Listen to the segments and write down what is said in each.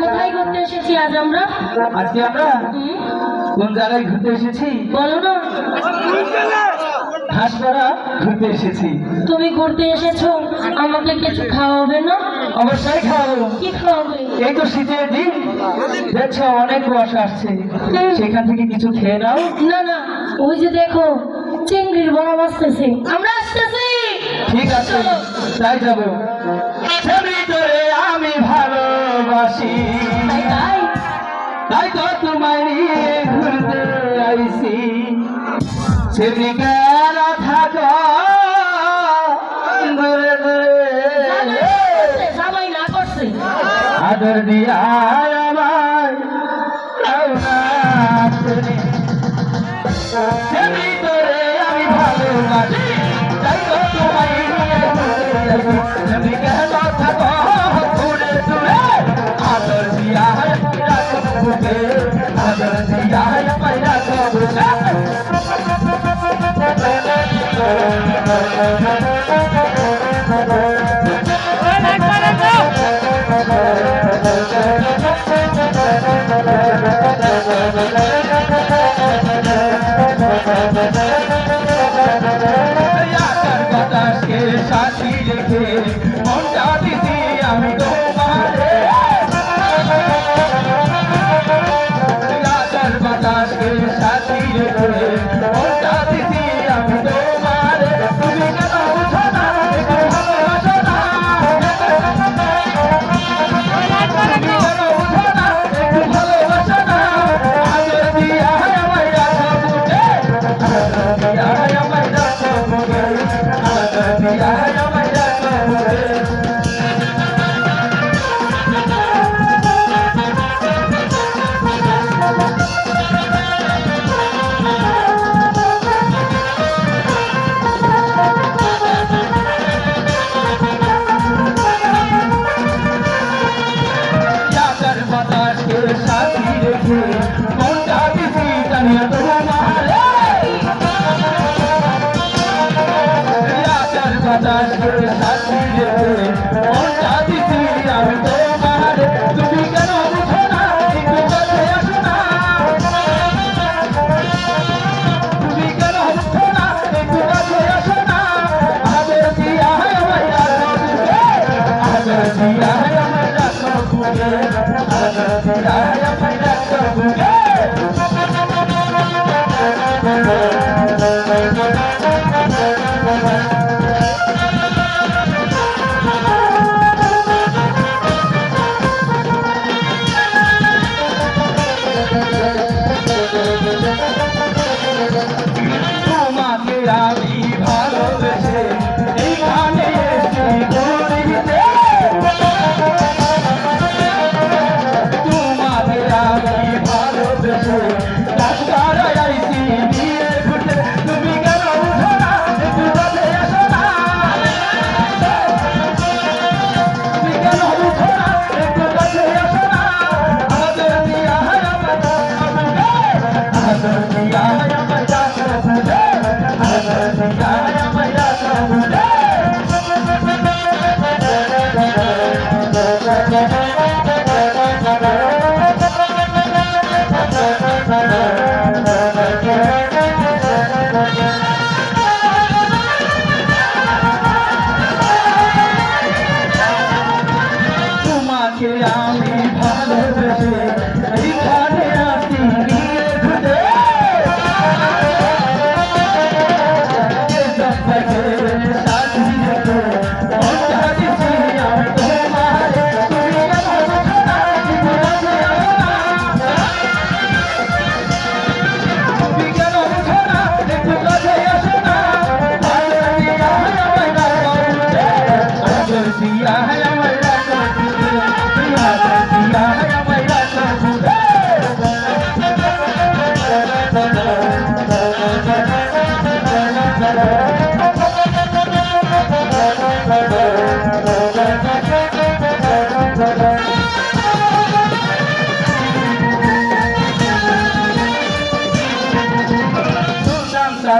কোথায় ঘুরতে এসেছি আজ আমরা? ঘুরতে এসেছি? বলো না। ঘুরতে এসেছি। তুমি ঘুরতে এসেছ? আমাকে কিছু খাওয়াবে না? অবশ্যই খাওয়াবো। কি খাওয়াবে? এই তো শীতের দিন। দেখছ অনেক কুয়াশা আসছে। সেখান থেকে কিছু খেয়ে নাও। না না ওই যে দেখো চিংড়ির বড় আসতেছে। আমরা আসতেছি। ঠিক আছে তাই যাব। ছবি তোরে আমি ভালোবাসি। তাই তো তোমায় ঘুরতে আইসি ছবি থাকা দূরে আদর দিয়া আমার Let's go! Yeah.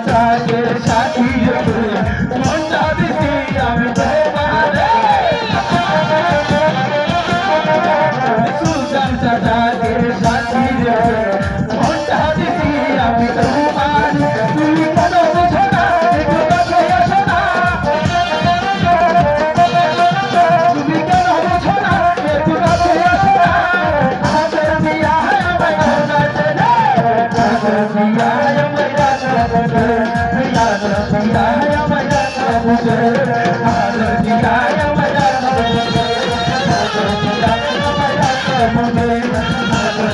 তাদের সাথী মনটা দিতে আমি Thank you.